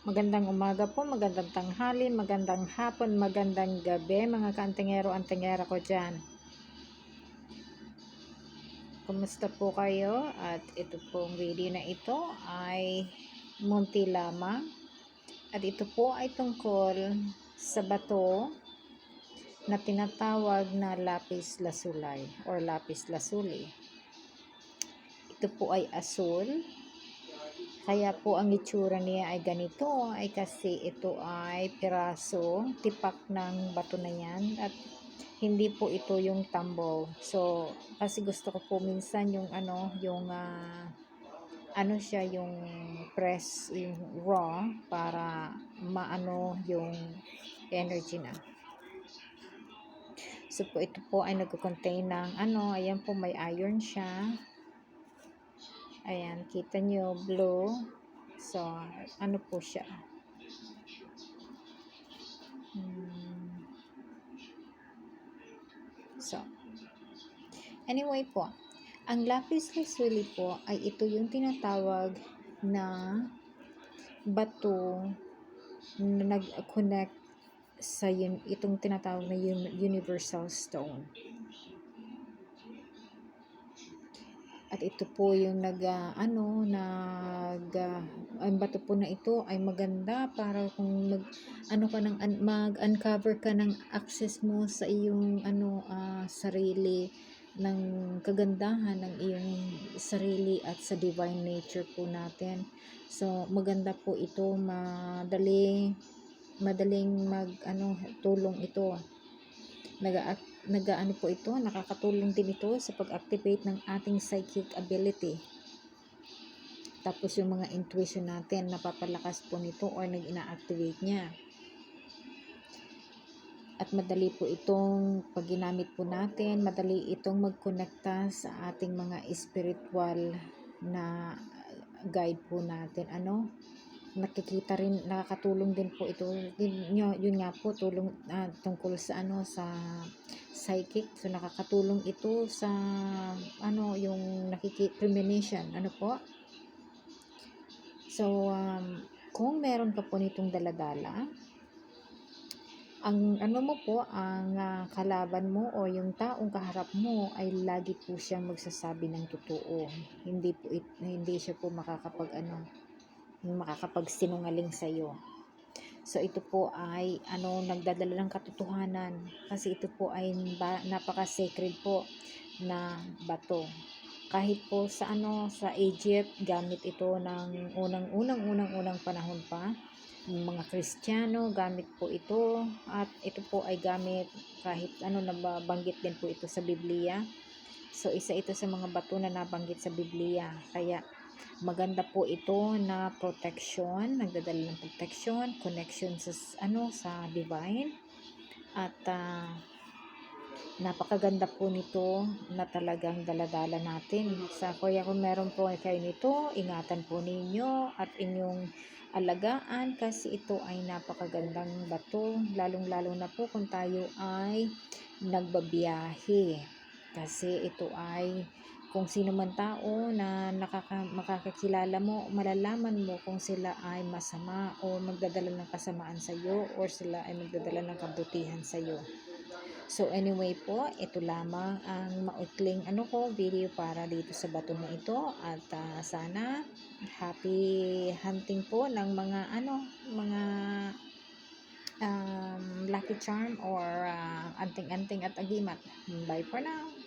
Magandang umaga po, magandang tanghali, magandang hapon, magandang gabi mga kaantingero, antingera ko dyan. Kumusta po kayo? At ito pong video na ito ay munti lamang. At ito po ay tungkol sa bato na tinatawag na lapis lazuli or lapis lazuli. Ito po ay asul kaya po ang itsura niya ay ganito ay kasi ito ay piraso, tipak ng bato na yan at hindi po ito yung tambo. So, kasi gusto ko po minsan yung ano, yung ah, ano siya yung press, yung raw para maano yung energy na. So po ito po ay nagko-contain ng ano, ayan po may iron siya. Ayan, kita nyo, blue. So, ano po siya? Hmm. So, anyway po, ang lapis lazuli po ay ito yung tinatawag na bato na nag-connect sa yun, itong tinatawag na un- universal stone. At ito po yung nag ah, ano nag ah, ang bato po na ito ay maganda para kung mag ano ka ng un- mag-uncover ka ng access mo sa iyong ano ah, sarili ng kagandahan ng iyong sarili at sa divine nature po natin. So maganda po ito, madali madaling mag ano tulong ito. Nag nagaano po ito, nakakatulong din ito sa pag-activate ng ating psychic ability. Tapos yung mga intuition natin, napapalakas po nito or nag-ina-activate niya. At madali po itong pag ginamit po natin, madali itong magkonekta sa ating mga spiritual na guide po natin. Ano? Nakikita rin nakakatulong din po ito. Yun, yun nga po tulong uh, tungkol sa ano sa psychic. So nakakatulong ito sa ano yung nakiki-premonition ano po? So um, kung meron ka po nitong daladala ang ano mo po ang uh, kalaban mo o yung taong kaharap mo ay lagi po siyang magsasabi ng totoo. Hindi po it, hindi siya po makakapag ano makakapagsinungaling sa iyo. So ito po ay ano nagdadala ng katotohanan kasi ito po ay napaka-sacred po na bato. Kahit po sa ano sa Egypt gamit ito ng unang-unang unang-unang panahon pa mga Kristiyano gamit po ito at ito po ay gamit kahit ano nababanggit din po ito sa Biblia. So isa ito sa mga bato na nabanggit sa Biblia. Kaya maganda po ito na protection, nagdadala ng protection, connection sa ano sa divine. At uh, napakaganda po nito na talagang daladala natin. Sa kuya kung meron po kayo nito, ingatan po ninyo at inyong alagaan kasi ito ay napakagandang bato. Lalong lalo na po kung tayo ay nagbabiyahe kasi ito ay kung sino man tao na nakaka, makakakilala mo, malalaman mo kung sila ay masama o magdadala ng kasamaan sa iyo or sila ay magdadala ng kabutihan sa iyo. So anyway po, ito lamang ang mautling ano ko video para dito sa bato na ito at uh, sana happy hunting po ng mga ano, mga um, lucky charm or uh, anting-anting at agimat. Bye for now.